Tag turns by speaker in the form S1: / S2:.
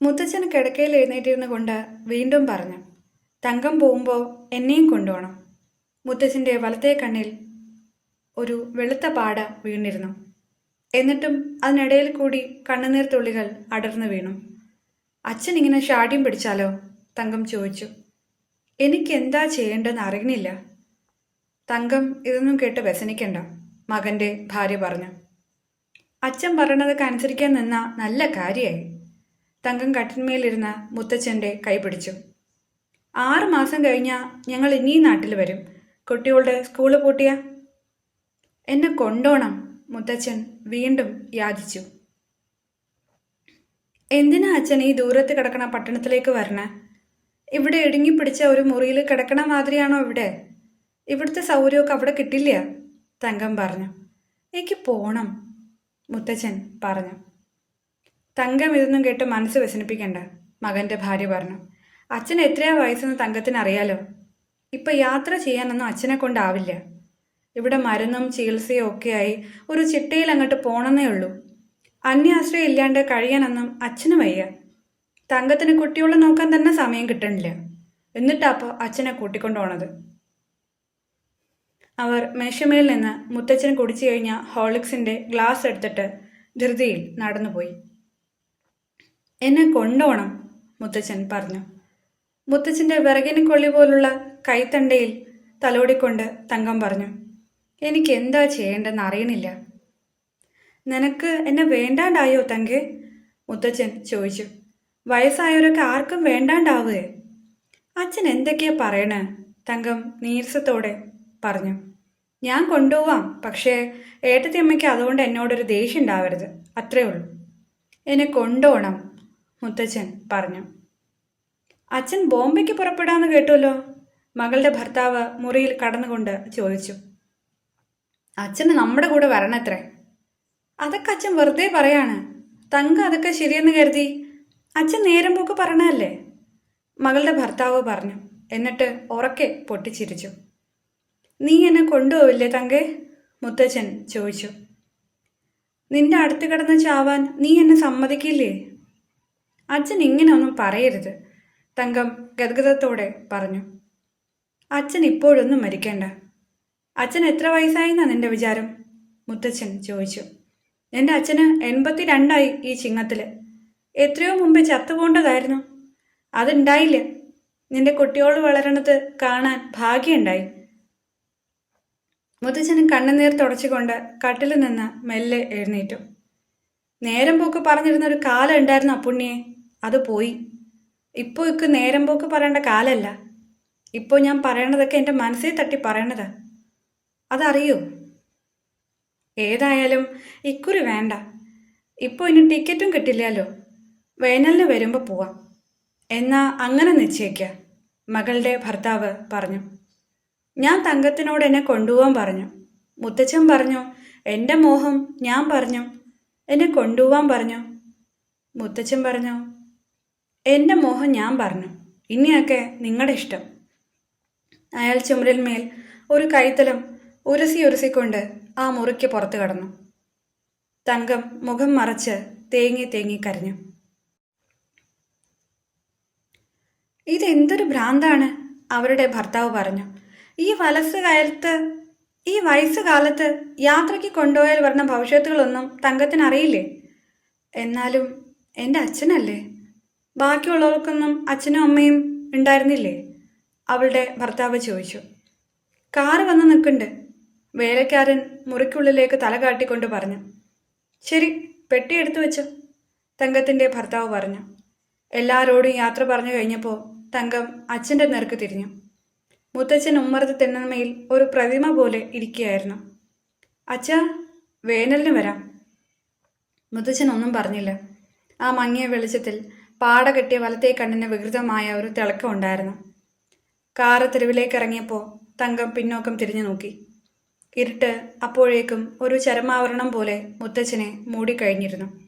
S1: മുത്തച്ഛന് കിടക്കയിൽ എഴുന്നേറ്റിരുന്നു കൊണ്ട് വീണ്ടും പറഞ്ഞു തങ്കം പോകുമ്പോൾ എന്നെയും കൊണ്ടുപോകണം മുത്തച്ഛന്റെ വലത്തേ കണ്ണിൽ ഒരു വെളുത്ത പാട വീണിരുന്നു. എന്നിട്ടും അതിനിടയിൽ കൂടി കണ്ണുനീർ തുള്ളികൾ അടർന്നു വീണു. അച്ഛൻ ഇങ്ങനെ ഷാഠ്യം പിടിച്ചാലോ? തങ്കം ചോദിച്ചു. എനിക്ക് എന്താ ചെയ്യേണ്ടതെന്ന് അറിയണില്ല. തങ്കം ഇതൊന്നും കേട്ട് വ്യസനിക്കണ്ട മകന്റെ ഭാര്യ പറഞ്ഞു. അച്ഛൻ പറയണതൊക്കെ അനുസരിക്കാൻ നിന്ന നല്ല കാര്യമായി തങ്കം കട്ടിന്മേലിരുന്ന മുത്തച്ഛന്റെ കൈപിടിച്ചു ആറ് മാസം കഴിഞ്ഞാൽ ഞങ്ങൾ ഇനി നാട്ടിൽ വരും. കുട്ടികളുടെ സ്കൂൾ പൂട്ടിയ? എന്നെ കൊണ്ടോണം മുത്തച്ഛൻ വീണ്ടും യാചിച്ചു. എന്തിനാ അച്ഛൻ ഈ ദൂരത്ത് കിടക്കണ പട്ടണത്തിലേക്ക് വരണ? ഇവിടെ ഇടുങ്ങിപ്പിടിച്ച ഒരു മുറിയിൽ കിടക്കണ മാതിരിയാണോ ഇവിടെ? ഇവിടുത്തെ സൗകര്യമൊക്കെ അവിടെ കിട്ടില്ല തങ്കം പറഞ്ഞു. എനിക്ക് പോണം മുത്തച്ഛൻ പറഞ്ഞു. തങ്കം ഇതൊന്നും കേട്ട് മനസ്സ് വ്യസനിപ്പിക്കണ്ട മകന്റെ ഭാര്യ പറഞ്ഞു. അച്ഛൻ എത്രയാ വയസ്സെന്ന് തങ്കത്തിന് അറിയാലോ ഇപ്പൊ യാത്ര ചെയ്യാനൊന്നും അച്ഛനെ കൊണ്ടാവില്ല. ഇവിടെ മരുന്നും ചികിത്സയും ഒക്കെയായി ഒരു ചിട്ടയിൽ അങ്ങോട്ട് പോണെന്നേ ഉള്ളൂ. അന്യാശ്രയം ഇല്ലാണ്ട് കഴിയാനൊന്നും അച്ഛന് വയ്യ. തങ്കത്തിന് കുട്ടികളെ നോക്കാൻ തന്നെ സമയം കിട്ടണില്ല. എന്നിട്ടാ അപ്പോൾ അച്ഛനെ കൂട്ടിക്കൊണ്ടു പോണത്. അവർ മേശമേൽ നിന്ന് മുത്തച്ഛൻ കുടിച്ചു കഴിഞ്ഞ ഹോളിക്സിന്റെ ഗ്ലാസ് എടുത്തിട്ട് ധൃതിയിൽ നടന്നുപോയി. എന്നെ കൊണ്ടോണം മുത്തച്ഛൻ പറഞ്ഞു. മുത്തച്ഛന്റെ വിറകിന് കൊള്ളി പോലുള്ള കൈത്തണ്ടയിൽ തലോടിക്കൊണ്ട് തങ്കം പറഞ്ഞു. എനിക്ക് എന്താ ചെയ്യേണ്ടെന്ന് അറിയണില്ല. നിനക്ക് എന്നെ വേണ്ടാണ്ടായോ തങ്കെ? മുത്തച്ഛൻ ചോദിച്ചു. വയസ്സായവരൊക്കെ ആർക്കും വേണ്ടാണ്ടാവുകയെ അച്ഛൻ എന്തൊക്കെയാ പറയണേ? തങ്കം നീരസത്തോടെ പറഞ്ഞു. ഞാൻ കൊണ്ടുപോവാം പക്ഷേ ഏട്ടത്തി അമ്മയ്ക്ക് അതുകൊണ്ട് എന്നോടൊരു ദേഷ്യം ഉണ്ടാവരുത് അത്രേ ഉള്ളൂ. എന്നെ കൊണ്ടുപോകണം മുത്തച്ഛൻ പറഞ്ഞു. അച്ഛൻ ബോംബെക്ക് പുറപ്പെടാന്ന് കേട്ടുവല്ലോ? മകളുടെ ഭർത്താവ് മുറിയിൽ കടന്നുകൊണ്ട് ചോദിച്ചു. അച്ഛന് നമ്മുടെ കൂടെ വരണത്രേ. അതൊക്കെ അച്ഛൻ വെറുതെ പറയാണ്. തങ്ക അതൊക്കെ ശരിയെന്ന് കരുതി. അച്ഛൻ നേരം പോക്ക് പറഞ്ഞല്ലേ മകളുടെ ഭർത്താവ് പറഞ്ഞു. എന്നിട്ട് ഉറക്കെ പൊട്ടിച്ചിരിച്ചു. നീ എന്നെ കൊണ്ടുപോവില്ലേ തങ്കേ? മുത്തച്ഛൻ ചോദിച്ചു. നിന്റെ അടുത്ത് കിടന്ന് ചാവാൻ നീ എന്നെ സമ്മതിക്കില്ലേ? അച്ഛൻ ഇങ്ങനെ ഒന്നും പറയരുത് തങ്കം ഗദ്ഗതത്തോടെ പറഞ്ഞു. അച്ഛൻ ഇപ്പോഴൊന്നും മരിക്കേണ്ട. അച്ഛൻ എത്ര വയസ്സായിന്നാ നിന്റെ വിചാരം? മുത്തച്ഛൻ ചോദിച്ചു. എന്റെ അച്ഛന് എൺപത്തി രണ്ടായി ഈ ചിങ്ങത്തിൽ എത്രയോ മുമ്പേ ചത്തുപോണ്ടതായിരുന്നു. അതുണ്ടായില്ല. നിന്റെ കുട്ടിയോൾ വളരണത് കാണാൻ ഭാഗ്യമുണ്ടായി. മുത്തച്ഛൻ കണ്ണുനീർ തുടച്ചുകൊണ്ട് കട്ടിൽ നിന്ന് മെല്ലെ എഴുന്നേറ്റു. നേരം പോക്ക് പറഞ്ഞിരുന്ന ഒരു കാലം ഉണ്ടായിരുന്നു അപ്പുണ്ണിയെ അത് പോയി. ഇപ്പോൾ ഇക്ക് നേരം പോക്ക് പറയേണ്ട കാലല്ല. ഇപ്പോൾ ഞാൻ പറയണതൊക്കെ എന്റെ മനസ്സിൽ തട്ടി പറയണതാ. അതറിയോ? ഏതായാലും ഇക്കുറി വേണ്ട. ഇപ്പോൾ ഇനി ടിക്കറ്റും കിട്ടില്ലല്ലോ. വേനലിന് വരുമ്പോൾ പോവാം. എന്നാ അങ്ങനെ നിശ്ചയിക്ക മകളുടെ ഭർത്താവ് പറഞ്ഞു. ഞാൻ തങ്കത്തിനോട് എന്നെ കൊണ്ടുപോകാൻ പറഞ്ഞു. മുത്തച്ഛൻ പറഞ്ഞു എന്റെ മോഹം ഞാൻ പറഞ്ഞു. എന്നെ കൊണ്ടുപോകാൻ പറഞ്ഞു. മുത്തച്ഛൻ പറഞ്ഞു എന്റെ മോഹം ഞാൻ പറഞ്ഞു. ഇനിയൊക്കെ നിങ്ങളുടെ ഇഷ്ടം. അയാൾ ചുമരിന്മേൽ ഒരു കൈത്തലം ഉരസി ഉരസിക്കൊണ്ട് ആ മുറിക്ക് പുറത്തു കടന്നു. തങ്കം മുഖം മറച്ച് തേങ്ങി തേങ്ങി കരഞ്ഞു. ഇതെന്തൊരു ഭ്രാന്താണ്? അവരുടെ ഭർത്താവ് പറഞ്ഞു. ഈ വലസ് കാലത്ത് ഈ വയസ്സ് കാലത്ത് യാത്രയ്ക്ക് കൊണ്ടുപോയാൽ വരുന്ന ഭവിഷ്യത്തുകളൊന്നും തങ്കത്തിന് അറിയില്ലേ? എന്നാലും എന്റെ അച്ഛനല്ലേ? ബാക്കിയുള്ളവർക്കൊന്നും അച്ഛനും അമ്മയും ഉണ്ടായിരുന്നില്ലേ? അവളുടെ ഭർത്താവ് ചോദിച്ചു. കാറ് വന്ന് നിൽക്കുന്നുണ്ട്. വേലക്കാരൻ മുറിക്കുള്ളിലേക്ക് തല കാട്ടിക്കൊണ്ട് പറഞ്ഞു. ശരി പെട്ടി എടുത്തു വെച്ചോ തങ്കത്തിന്റെ ഭർത്താവ് പറഞ്ഞു. എല്ലാവരോടും യാത്ര പറഞ്ഞു കഴിഞ്ഞപ്പോൾ തങ്കം അച്ഛന്റെ നേർക്ക് തിരിഞ്ഞു. മുത്തച്ഛൻ ഉമ്മറത്ത് തിണ്ണമയിൽ ഒരു പ്രതിമ പോലെ ഇരിക്കുകയായിരുന്നു. അച്ഛ വേനലിന് വരാം. മുത്തച്ഛൻ ഒന്നും പറഞ്ഞില്ല. ആ മങ്ങിയ വെളിച്ചത്തിൽ പാട കെട്ടിയ വലത്തേ കണ്ണിന് വികൃതമായ ഒരു തിളക്കം ഉണ്ടായിരുന്നു. കാറ് തെരുവിലേക്ക് ഇറങ്ങിയപ്പോൾ തങ്കം പിന്നോക്കം തിരിഞ്ഞു നോക്കി. ഇരുട്ട് അപ്പോഴേക്കും ഒരു ചരമാവരണം പോലെ മുത്തച്ഛനെ മൂടിക്കഴിഞ്ഞിരുന്നു.